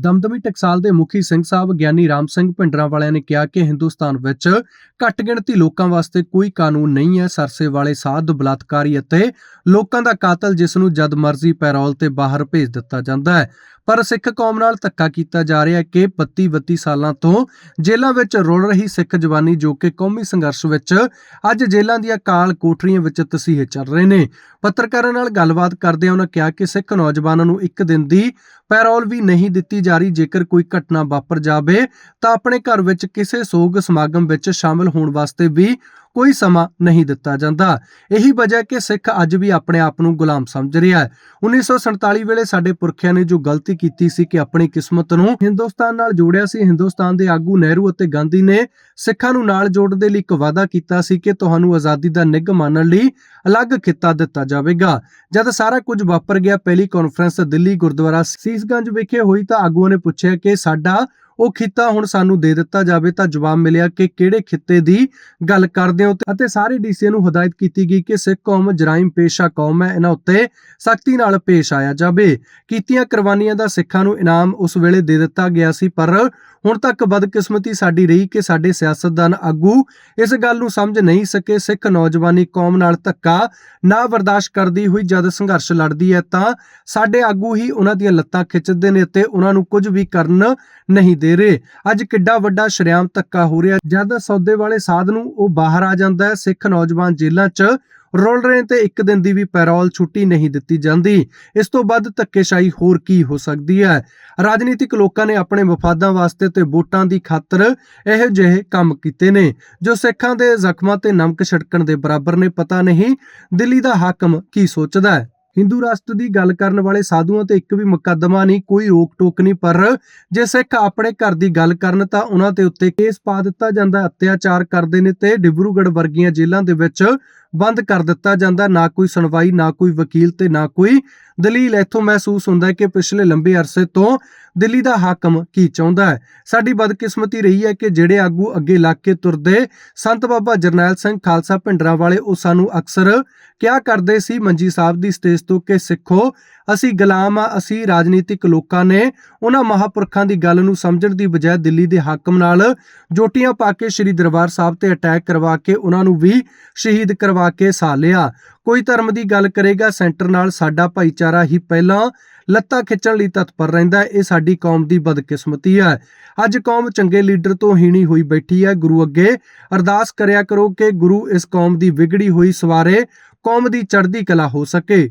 ਦਮਦਮੀ ਟਕਸਾਲ ਦੇ ਮੁਖੀ ਸਿੰਘ ਸਾਹਿਬ ਗਿਆਨੀ ਰਾਮ ਸਿੰਘ ਭਿੰਡਰਾਂ ਵਾਲਿਆਂ ਨੇ ਕਿਹਾ ਕਿ ਹਿੰਦੁਸਤਾਨ ਵਿੱਚ ਘੱਟ ਗਿਣਤੀ ਲੋਕਾਂ ਵਾਸਤੇ ਕੋਈ ਕਾਨੂੰਨ ਨਹੀਂ ਹੈ। ਸਰਸੇ ਵਾਲੇ ਸਾਧ ਬਲਾਤਕਾਰੀ ਅਤੇ ਲੋਕਾਂ ਦਾ ਕਾਤਲ ਜਿਸ ਨੂੰ ਜਦ ਮਰਜ਼ੀ ਪੈਰੋਲ ਤੇ ਬਾਹਰ ਭੇਜ ਦਿੱਤਾ ਜਾਂਦਾ ਹੈ। ਪਰ ਸਿੱਖ ਕੌਮ ਨਾਲ ਧੱਕਾ ਕੀਤਾ ਜਾ ਰਿਹਾ ਹੈ ਕਿ 32 32 ਸਾਲਾਂ ਤੋਂ ਜੇਲ੍ਹਾਂ ਵਿੱਚ ਰੁਲ ਰਹੀ ਸਿੱਖ ਜਵਾਨੀ ਜੋ ਕਿ ਕੌਮੀ ਸੰਘਰਸ਼ ਵਿੱਚ ਅੱਜ ਜੇਲ੍ਹਾਂ ਦੀਆਂ ਕਾਲ ਕੋਠਰੀਆਂ ਵਿੱਚ ਤਸੀਹੇ ਚੱਲ ਰਹੇ ਨੇ। ਪੱਤਰਕਾਰਾਂ ਨਾਲ ਗੱਲਬਾਤ ਕਰਦਿਆਂ ਉਹਨਾਂ ਕਿਹਾ ਕਿ ਸਿੱਖ ਨੌਜਵਾਨਾਂ ਨੂੰ ਇੱਕ ਦਿਨ ਦੀ ਪੈਰੋਲ ਵੀ ਨਹੀਂ ਦਿੱਤੀ ਜਾ ਰਹੀ। ਜੇਕਰ ਕੋਈ ਘਟਨਾ ਵਾਪਰ ਜਾਵੇ ਤਾਂ ਆਪਣੇ ਘਰ ਵਿੱਚ ਕਿਸੇ ਸੋਗ ਸਮਾਗਮ ਵਿੱਚ ਸ਼ਾਮਲ ਹੋਣ ਵਾਸਤੇ ਵੀ ਕੋਈ ਸਮਾਂ ਨਹੀਂ ਦਿੱਤਾ ਜਾਂਦਾ। ਇਹੀ ਵਜ੍ਹਾ ਕਿ ਸਿੱਖ ਅੱਜ ਵੀ ਆਪਣੇ ਆਪ ਨੂੰ ਗੁਲਾਮ ਸਮਝ ਰਿਹਾ ਹੈ। 1947 ਵੇਲੇ ਸਾਡੇ ਪੁਰਖਿਆਂ ਨੇ ਜੋ ਗਲਤੀ ਕੀਤੀ ਸੀ ਕਿ ਆਪਣੀ ਕਿਸਮਤ ਨੂੰ ਹਿੰਦੁਸਤਾਨ ਨਾਲ ਜੋੜਿਆ ਸੀ। ਹਿੰਦੁਸਤਾਨ ਦੇ ਆਗੂ ਨਹਿਰੂ ਅਤੇ ਗਾਂਧੀ ਨੇ ਸਿੱਖਾਂ ਨੂੰ ਨਾਲ ਜੋੜਨ ਦੇ ਲਈ ਇੱਕ ਵਾਅਦਾ ਕੀਤਾ ਸੀ ਕਿ ਤੁਹਾਨੂੰ ਆਜ਼ਾਦੀ ਦਾ ਨਿੱਘ ਮਾਣਨ ਲਈ ਅਲੱਗ ਖਿੱਤਾ ਦਿੱਤਾ ਜਾਵੇਗਾ। ਜਦ ਸਾਰਾ ਕੁਝ ਵਾਪਰ ਗਿਆ, ਪਹਿਲੀ ਕਾਨਫਰੰਸ ਦਿੱਲੀ ਗੁਰਦੁਆਰਾ ਸੀਸਗੰਜ ਵਿਖੇ ਹੋਈ ਤਾਂ ਆਗੂਆਂ ਨੇ ਪੁੱਛਿਆ ਕਿ ਸਾਡਾ ਉਹ ਖਿੱਤਾ ਹੁਣ ਸਾਨੂੰ ਦੇ ਦਿੱਤਾ ਜਾਵੇ ਤਾਂ ਜਵਾਬ ਮਿਲਿਆ ਕਿ ਕਿਹੜੇ ਖਿੱਤੇ ਦੀ ਗੱਲ ਕਰਦੇ ਹੋ ਅਤੇ ਸਾਰੇ ਡੀਸੀ ਨੂੰ ਹਦਾਇਤ ਕੀਤੀ ਗਈ ਕਿ ਸਿੱਖ ਕੌਮ ਜਰਾਇਮ ਪੇਸ਼ਾ ਕੌਮ ਹੈ, ਇਹਨਾਂ ਉੱਤੇ ਸਖਤੀ ਨਾਲ ਪੇਸ਼ ਆਇਆ ਜਾਵੇ। ਕੀਤੀਆਂ ਕੁਰਬਾਨੀਆਂ ਦਾ ਸਿੱਖਾਂ ਨੂੰ ਇਨਾਮ ਉਸ ਵੇਲੇ ਦੇ ਦਿੱਤਾ ਗਿਆ ਸੀ, ਪਰ ਹੁਣ ਤੱਕ ਬਦਕਿਸਮਤੀ ਸਾਡੀ ਰਹੀ ਕਿ ਸਾਡੇ ਸਿਆਸਤਦਾਨ ਆਗੂ ਇਸ ਗੱਲ ਨੂੰ ਸਮਝ ਨਹੀਂ ਸਕੇ। ਸਿੱਖ ਨੌਜਵਾਨੀ ਕੌਮ ਨਾਲ ਧੱਕਾ ਨਾ ਬਰਦਾਸ਼ਤ ਕਰਦੀ ਹੋਈ ਜਦ ਸੰਘਰਸ਼ ਲੜਦੀ ਹੈ ਤਾਂ ਸਾਡੇ ਆਗੂ ਹੀ ਉਹਨਾਂ ਦੀਆਂ ਲੱਤਾਂ ਖਿੱਚਦੇ ਨੇ ਤੇ ਉਹਨਾਂ ਨੂੰ ਕੁਝ ਵੀ ਕਰਨ ਨਹੀਂ ਦੇ ਰਹੇ। ਅੱਜ ਕਿੱਡਾ ਵੱਡਾ ਸ਼ਰਿਆਮ ਧੱਕਾ ਹੋ ਰਿਹਾ। ਜਦ ਸੌਦੇ ਵਾਲੇ ਸਾਧ ਨੂੰ ਉਹ ਬਾਹਰ ਆ ਜਾਂਦਾ ਹੈ, ਸਿੱਖ ਨੌਜਵਾਨ ਜੇਲ੍ਹਾਂ 'ਚ ਰੋਲ ਰਹੇ ਤੇ ਇੱਕ ਦਿਨ ਦੀ ਵੀ ਪੈਰੋਲ ਛੁੱਟੀ ਨਹੀਂ ਦਿੱਤੀ ਜਾਂਦੀ। ਇਸ ਤੋਂ ਵੱਧ ਧੱਕੇਸ਼ਾਹੀ ਹੋਰ ਕੀ ਹੋ ਸਕਦੀ ਹੈ? ਰਾਜਨੀਤਿਕ ਲੋਕਾਂ ਨੇ ਆਪਣੇ ਮਫਾਦਾਂ ਵਾਸਤੇ ਤੇ ਵੋਟਾਂ ਦੀ ਖਾਤਰ ਇਹੋ ਜਿਹੇ ਕੰਮ ਕੀਤੇ ਨੇ, ਜੋ ਸਿੱਖਾਂ ਦੇ ਜ਼ਖਮਾਂ ਤੇ ਨਮਕ ਛਿੜਕਣ ਦੇ ਬਰਾਬਰ ਨੇ। ਪਤਾ ਨਹੀਂ ਦਿੱਲੀ ਦਾ ਹਾਕਮ ਕੀ ਸੋਚਦਾ ਹੈ। ਹਿੰਦੂ ਰਾਸ਼ਟਰ ਦੀ ਗੱਲ ਕਰਨ ਵਾਲੇ ਸਾਧੂਆਂ ਤੇ ਇੱਕ ਵੀ ਮੁਕੱਦਮਾ ਨਹੀਂ, ਕੋਈ ਰੋਕ ਟੋਕ ਨਹੀਂ, ਪਰ ਜੇ ਸਿੱਖ ਆਪਣੇ ਘਰ ਦੀ ਗੱਲ ਕਰਨ ਤਾਂ ਉਹਨਾਂ ਤੇ ਉੱਤੇ ਕੇਸ ਪਾ ਦਿੱਤਾ ਜਾਂਦਾ ਅਤਿਆਚਾਰ ਕਰਦੇ ਨੇ ਤੇ ਡਿਬਰੂਗੜ੍ਹ ਵਰਗੀਆਂ ਜੇਲ੍ਹਾਂ ਦੇ ਵਿੱਚ ਬੰਦ ਕਰ ਦਿੱਤਾ ਜਾਂਦਾ। ਨਾ ਕੋਈ ਸੁਣਵਾਈ, ਨਾ ਕੋਈ ਵਕੀਲ ਤੇ ਨਾ ਕੋਈ ਦਲੀਲ। ਇੱਥੋਂ ਮਹਿਸੂਸ ਹੁੰਦਾ ਹੈ ਕਿ ਪਿਛਲੇ ਲੰਬੇ ਅਰਸੇ ਤੋਂ ਦਿੱਲੀ ਦਾ ਹਾਕਮ ਕੀ ਚਾਹੁੰਦਾ ਹੈ? ਸਾਡੀ ਬਦਕਿਸਮਤੀ ਰਹੀ ਹੈ ਕਿ ਜਿਹੜੇ ਆਗੂ ਅੱਗੇ ਲੱਗ ਕੇ ਤੁਰਦੇ ਸੰਤ ਬਾਬਾ ਜਰਨੈਲ ਸਿੰਘ ਖਾਲਸਾ ਭਿੰਡਰਾਂ ਵਾਲੇ ਉਹ ਸਾਨੂੰ ਅਕਸਰ ਕਿਹਾ ਕਰਦੇ ਸੀ, ਮੰਜੀ ਸਾਹਿਬ ਦੀ ਸਟੇਜ ਤੋਂ ਕਿ ਸਿੱਖੋ ਅਸੀਂ ਗੁਲਾਮ ਆ, ਅਸੀਂ ਰਾਜਨੀਤਿਕ ਲੋਕਾਂ ਨੇ ਉਹਨਾਂ ਮਹਾਪੁਰਖਾਂ ਦੀ ਗੱਲ ਨੂੰ ਸਮਝਣ ਦੀ ਬਜਾਏ ਦਿੱਲੀ ਦੇ ਹਾਕਮ ਨਾਲ ਜੋਟੀਆਂ ਪਾ ਕੇ ਸ੍ਰੀ ਦਰਬਾਰ ਸਾਹਿਬ ਤੇ ਅਟੈਕ ਕਰਵਾ ਕੇ ਉਹਨਾਂ ਨੂੰ ਵੀ ਸ਼ਹੀਦ ਕਰਵਾ ਕੇ ਸਾ ਲਿਆ। ਕੋਈ ਧਰਮ ਦੀ ਗੱਲ ਕਰੇਗਾ, ਸੈਂਟਰ ਨਾਲ ਸਾਡਾ ਭਾਈਚਾਰਾ ਹੀ ਪਹਿਲਾਂ ਲੱਤਾਂ ਖਿੱਚਣ ਲਈ ਤਤਪਰ ਰਹਿੰਦਾ ਹੈ, ਇਹ ਸਾਡੀ ਕੌਮ ਦੀ ਬਦਕਿਸਮਤੀ ਹੈ। ਅੱਜ ਕੌਮ ਚੰਗੇ ਲੀਡਰ ਤੋਂ ਹੀਣੀ ਹੋਈ ਬੈਠੀ ਹੈ। ਗੁਰੂ ਅੱਗੇ ਅਰਦਾਸ ਕਰਿਆ ਕਰੋ ਕਿ ਗੁਰੂ ਇਸ ਕੌਮ ਦੀ ਵਿਗੜੀ ਹੋਈ ਸਵਾਰੇ ਕੌਮ ਦੀ ਚੜ੍ਹਦੀ ਕਲਾ ਹੋ ਸਕੇ।